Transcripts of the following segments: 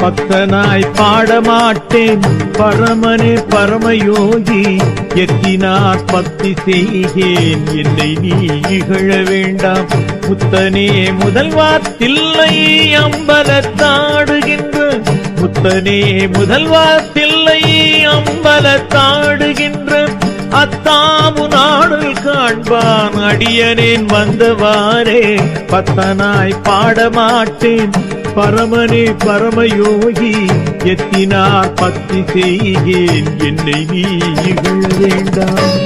பக்தனாய் பாடமாட்டேன் பரமனே பரமயோகி எத்தினார் பக்தி செய்கேன் என்னை நீ இகழ வேண்டாம். முத்தனே முதல்வாத்தில்லை அம்பலத்தாடுகின்ற. முத்தனே முதல்வாத்தில்லை அம்பலத்தாடுகின்ற. அத்தாமு நாடல் காண்பான் அடியனேன் வந்தவாறே. பத்தனாய் பாடமாட்டேன் பரமனே பரமயோகி. எத்தினார் பக்தி செய்கேன் என்னை நீ இகழ வேண்டாம்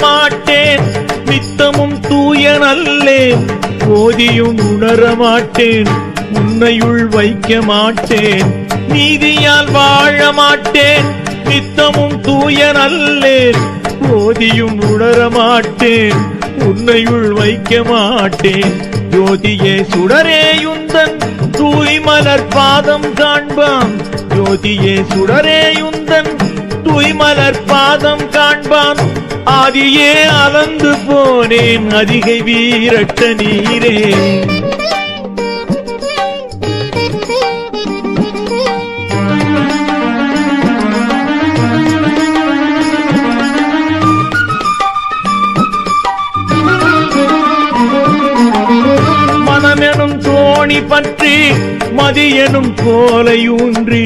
மாட்டேன் நித்தமும் தூய நல்லேன் போதியும் உணர மாட்டேன் உன்னையுள் வைக்க மாட்டேன் நீதியால் வாழ மாட்டேன் நித்தமும் தூய நல்லேன் போதியும் உணர மாட்டேன் உன்னையுள் வைக்க மாட்டேன் ஜோதியே சுடரேயுந்தன் தூய்மலர் பாதம் காண்பான். ஜோதியே சுடரேயுந்தன் தூய்மலர் பாதம் காண்பான். ஆதியே அளந்து போனேன் அதிகை வீரட்ட நீரே. மனமெனும் தோணி பற்றி மதியனும் கோலை ஊன்றி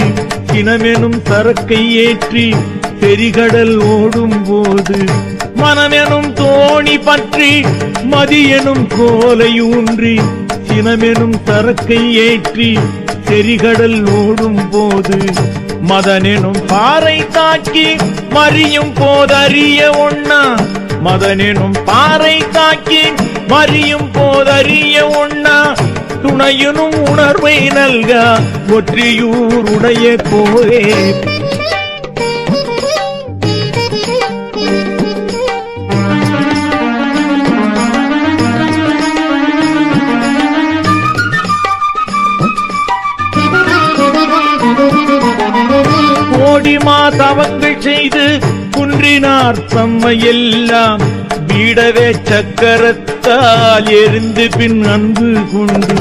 சினமெனும் சரக்கை ஏற்றி பெரிகடல் ஓடும் போது மனமெனும் தோணி பற்றி மதியெனும் ஊன்றி சினமெனும் தரக்கை ஏற்றி செரிகடல் ஓடும் போது மதனெனும் பாறை தாக்கி மறியும் போதறிய ஒண்ணா? மதனெனும் பாறை தாக்கி மறியும் போதறிய ஒண்ணா? துணையனும் உணர்வை நல்க ஒற்றியூருடைய கோவே. தவங்கள் செய்து குன்றினார் தம்மை எல்லாம். வீடவே சக்கரத்தால் எரிந்து பின் அன்பு கொண்டு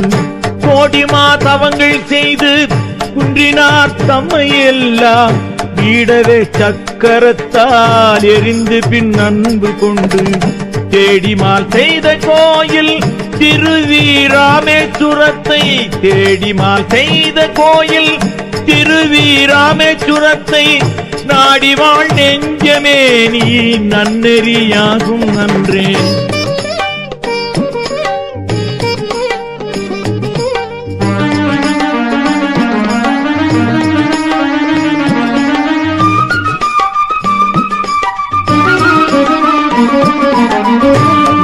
கோடிமா தவங்கள் செய்து குன்றினார் தம்மை எல்லாம். வீடவே சக்கரத்தால் எரிந்து பின் அன்பு கொண்டு தேடிமால் செய்த கோயில் திருவீராமேச்சுரத்தை தேடிமால் செய்த கோயில் திரு ஸ்ரீராமேஸ்வரத்தை நாடி வாழ் நெஞ்சமே நீ நன்னெறியாகும் நன்றே.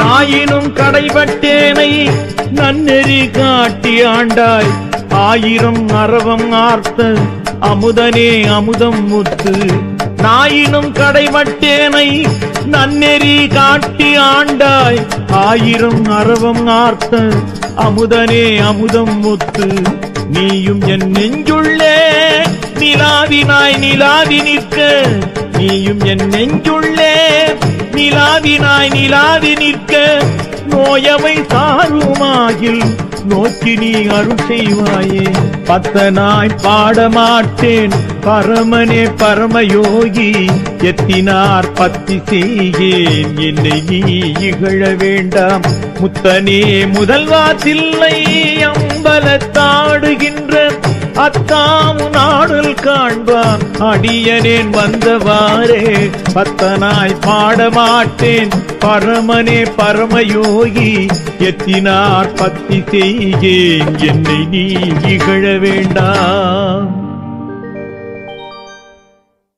நாயினும் கடைபட்டேனை நன்னெறி காட்டி ஆண்டாய் ஆயிரம் அரவம் ஆர்த்த அமுதனே அமுதம் முத்து. நாயினும் கடைமட்டேனை நன்னெறி காட்டி ஆண்டாய். ஆயிரம் அரவம் ஆர்த்த அமுதனே அமுதம் முத்து. நீயும் என் நெஞ்சுள்ளே நிலாவினாய் நிலாவி நிற்க. நீயும் என் நெஞ்சுள்ளே நிலாவினாய் நிலாவி நிற்க. நோயவை சாருமாகில் நோக்கி நீ அருள் செய்வாயே. பத்தனாய் பாடமாட்டேன். பரமனே பரமயோகி. எத்தினார் பத்தி செய்கேன் என்னை நீ இகழ வேண்டாம். முத்தனே முதல்வா தில்லை அம்பலத்தாடுகின்ற அத்தாமு நாடல் காண்பான் அடியனேன் வந்தவாறே. பத்தனாய் பாடமாட்டேன். பரமனே பரமயோகி எத்தினார் பத்தி செய்கேன் என்னை நீ இகழ வேண்டாம்.